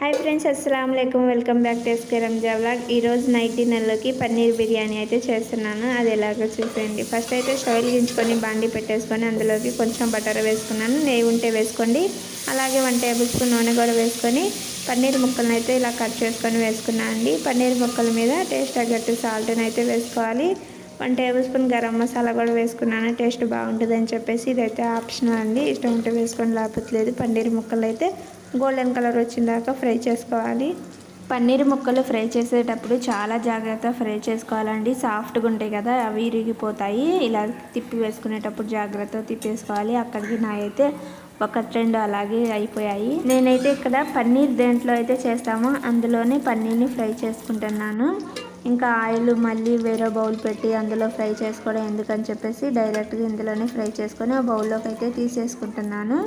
Hi friends అస్సలం అయికం welcome back to SK Ranja vlog ఈరోజు నైట్ డిన్నర్లోకి పన్నీర్ బిర్యానీ అయితే చేస్తున్నాను. అది ఎలాగో చూసేయండి. ఫస్ట్ అయితే స్టవ్ గించుకొని బాండి పెట్టేసుకొని అందులోకి కొంచెం బటర్ వేసుకున్నాను. నెయ్యి ఉంటే వేసుకోండి. అలాగే వన్ టేబుల్ స్పూన్ నూనె కూడా వేసుకొని పన్నీర్ ముక్కలను అయితే ఇలా కట్ చేసుకొని వేసుకున్నాను అండి. పన్నీర్ ముక్కల మీద టేస్ట్ తగ్గట్టు సాల్ట్ని అయితే వేసుకోవాలి. One tablespoon garam masala కూడా వేసుకున్నాను. టేస్ట్ బాగుంటుంది అని చెప్పేసి ఇదైతే ఆప్షనల్ అండి. ఇష్టం ఉంటే వేసుకొని లేకపోతే లేదు. పన్నీర్ ముక్కలు అయితే గోల్డెన్ కలర్ వచ్చిందాక ఫ్రై చేసుకోవాలి. పన్నీర్ ముక్కలు ఫ్రై చేసేటప్పుడు చాలా జాగ్రత్త ఫ్రై చేసుకోవాలండి. సాఫ్ట్గా ఉంటాయి కదా అవి ఇరిగిపోతాయి. ఇలా తిప్పి వేసుకునేటప్పుడు జాగ్రత్త తిప్పేసుకోవాలి. అక్కడికి నా అయితే ఒక రెండు అలాగే అయిపోయాయి. నేనైతే ఇక్కడ పన్నీర్ దేంట్లో అయితే చేస్తామో అందులోనే పన్నీర్ని ఫ్రై చేసుకుంటున్నాను. ఇంకా ఆయిల్ మళ్ళీ వేరే బౌల్ పెట్టి అందులో ఫ్రై చేసుకోవడం ఎందుకని చెప్పేసి డైరెక్ట్గా ఇందులోనే ఫ్రై చేసుకొని ఆ బౌల్లోకి అయితే తీసేసుకుంటున్నాను.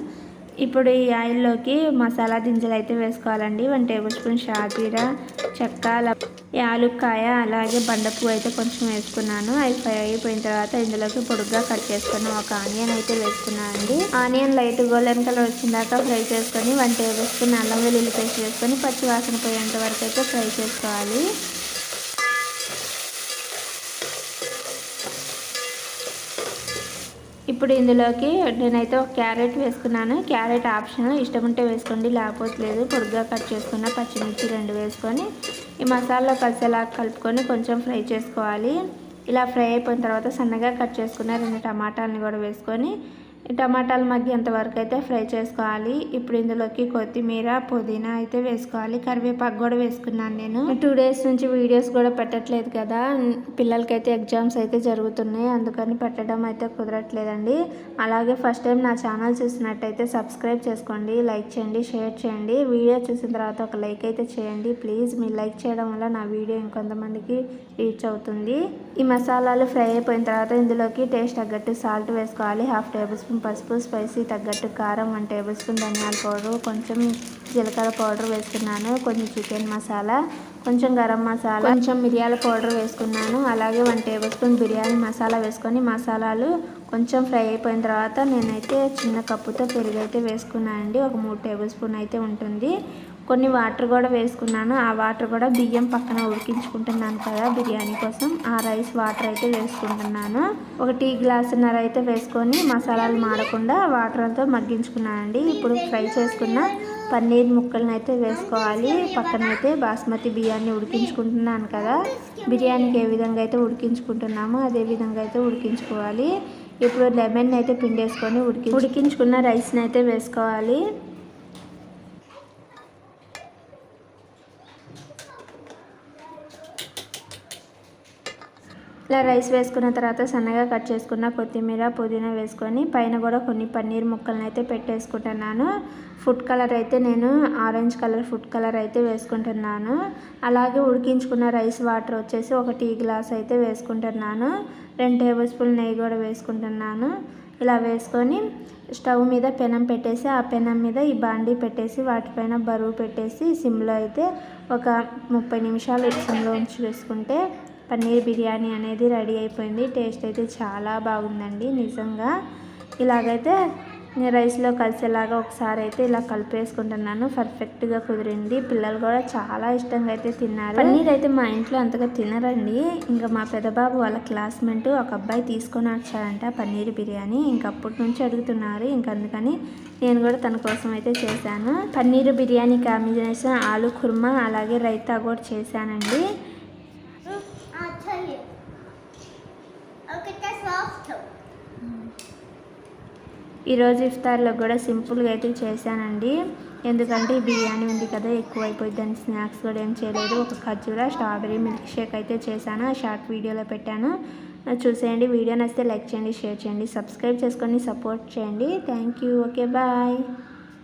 ఇప్పుడు ఈ ఆయిల్లోకి మసాలా దింజలు అయితే వేసుకోవాలండి. వన్ టేబుల్ స్పూన్ షాజీరా చెక్క యాలుక్కాయ అలాగే బండపు అయితే కొంచెం వేసుకున్నాను. అవి ఫ్రై అయిపోయిన తర్వాత ఇందులోకి పొడుగ్గా కట్ చేసుకుని ఒక ఆనియన్ అయితే వేసుకున్నాను అండి. ఆనియన్ లైట్ గోల్డెన్ కలర్ వచ్చిందాక ఫ్రై చేసుకొని వన్ టేబుల్ స్పూన్ అల్లం వెల్లుల్లి పేస్ట్ వేసుకొని పచ్చి వాసన పోయేంత వరకు అయితే ఫ్రై చేసుకోవాలి. ఇప్పుడు ఇందులోకి నేనైతే ఒక క్యారెట్ వేసుకున్నాను. క్యారెట్ ఆప్షన్ ఇష్టం ఉంటే వేసుకోండి లేకపోతే లేదు. పొడుగ్గా కట్ చేసుకున్న పచ్చిమిర్చి రెండు వేసుకొని ఈ మసాలా కలిసేలా కలుపుకొని కొంచెం ఫ్రై చేసుకోవాలి. ఇలా ఫ్రై అయిపోయిన తర్వాత సన్నగా కట్ చేసుకున్న రెండు టమాటాలని కూడా వేసుకొని టమాటాలు మగ్గేంత వరకు అయితే ఫ్రై చేసుకోవాలి. ఇప్పుడు ఇందులోకి కొత్తిమీర పుదీనా అయితే వేసుకోవాలి. కరివేపాకు కూడా వేసుకున్నాను నేను. టూ డేస్ నుంచి వీడియోస్ కూడా పెట్టట్లేదు కదా. పిల్లలకైతే ఎగ్జామ్స్ అయితే జరుగుతున్నాయి. అందుకని పెట్టడం అయితే కుదరట్లేదండి. అలాగే ఫస్ట్ టైం నా ఛానల్ చూసినట్టయితే సబ్స్క్రైబ్ చేసుకోండి లైక్ చేయండి షేర్ చేయండి. వీడియో చూసిన తర్వాత ఒక లైక్ అయితే చేయండి. ప్లీజ్ మీరు లైక్ చేయడం వల్ల నా వీడియో ఇంకొంతమందికి రీచ్ అవుతుంది. ఈ మసాలాలు ఫ్రై అయిపోయిన తర్వాత ఇందులోకి టేస్ట్ తగ్గట్టు సాల్ట్ వేసుకోవాలి. హాఫ్ టేబుల్ స్పూన్ కొంచెం పసుపు స్పైసీ తగ్గట్టు కారం వన్ టేబుల్ స్పూన్ ధనియాల పౌడర్ కొంచెం జీలకర్ర పౌడర్ వేసుకున్నాను కొంచెం చికెన్ మసాలా కొంచెం గరం మసాలా కొంచెం మిరియాల పౌడర్ వేసుకున్నాను అలాగే one tablespoon biryani masala వేసుకొని మసాలాలు కొంచెం ఫ్రై అయిపోయిన తర్వాత నేనైతే చిన్న కప్పుతో పెరుగు అయితే వేసుకున్నానండి ఒక మూడు టేబుల్ స్పూన్ అయితే ఉంటుంది. కొన్ని వాటర్ కూడా వేసుకున్నాను. ఆ వాటర్ కూడా బియ్యం పక్కన ఉడికించుకుంటున్నాను కదా బిర్యానీ కోసం. ఆ రైస్ వాటర్ అయితే వేసుకుంటున్నాను. ఒక టీ గ్లాసున్నర అయితే వేసుకొని మసాలాలు మాడకుండా వాటర్ అంతా మగ్గించుకున్నానండి. ఇప్పుడు ఫ్రై చేసుకున్న పన్నీర్ ముక్కలను అయితే వేసుకోవాలి. పక్కన అయితే బాస్మతి బియ్యాన్ని ఉడికించుకుంటున్నాను కదా. బిర్యానీకి ఏ విధంగా అయితే ఉడికించుకుంటున్నామో అదే విధంగా అయితే ఉడికించుకోవాలి. ఇప్పుడు లెమన్ అయితే పిండేసుకొని ఉడికి ఉడికించుకున్న రైస్ని అయితే వేసుకోవాలి. ఇలా రైస్ వేసుకున్న తర్వాత సన్నగా కట్ చేసుకున్న కొత్తిమీర పుదీనా వేసుకొని పైన కూడా కొన్ని పన్నీర్ ముక్కలను అయితే పెట్టేసుకుంటున్నాను. ఫుడ్ కలర్ అయితే నేను ఆరెంజ్ కలర్ ఫుడ్ కలర్ అయితే వేసుకుంటున్నాను. అలాగే ఉడికించుకున్న రైస్ వాటర్ వచ్చేసి ఒక టీ గ్లాస్ అయితే వేసుకుంటున్నాను. రెండు టేబుల్ స్పూన్ నెయ్యి కూడా వేసుకుంటున్నాను. ఇలా వేసుకొని స్టవ్ మీద పెనం పెట్టేసి ఆ పెనం మీద ఈ బాండీ పెట్టేసి వాటిపైన బరువు పెట్టేసి సిమ్లో అయితే ఒక ముప్పై నిమిషాలు సిమ్లో ఉంచి వేసుకుంటే పన్నీర్ బిర్యానీ అనేది రెడీ అయిపోయింది. టేస్ట్ అయితే చాలా బాగుందండి నిజంగా. ఇలాగైతే నేను రైస్లో కలిసేలాగా ఒకసారి అయితే ఇలా కలిపేసుకుంటున్నాను. పర్ఫెక్ట్గా కుదిరింది. పిల్లలు కూడా చాలా ఇష్టంగా అయితే తిన్నారు. పన్నీర్ అయితే మా ఇంట్లో అంతగా తినరండి. ఇంకా మా పెద్దబాబు వాళ్ళ క్లాస్మేట్ ఒక అబ్బాయి తీసుకొని వచ్చారంట పన్నీర్ బిర్యానీ. ఇంక అప్పటి నుంచి అడుగుతున్నారు. ఇంక అందుకని నేను కూడా తన కోసం అయితే చేశాను. పన్నీర్ బిర్యానీ కాంబినేషన్ ఆలు కుర్మా అలాగే రైతా కూడా చేశానండి. ఈరోజు ఇఫ్తార్లో కూడా సింపుల్గా అయితే చేశానండి. ఎందుకంటే బిర్యానీ ఉంది కదా ఎక్కువ దాని స్నాక్స్ కూడా ఏం చేయలేదు. ఒక ఖర్జూర స్ట్రాబెరీ మిల్క్ షేక్ అయితే చేశాను. ఆ షార్ట్ వీడియోలో పెట్టాను. చూసేయండి. వీడియో నచ్చితే లైక్ చేయండి షేర్ చేయండి. సబ్స్క్రైబ్ చేసుకొని సపోర్ట్ చేయండి. Thank you. Okay bye.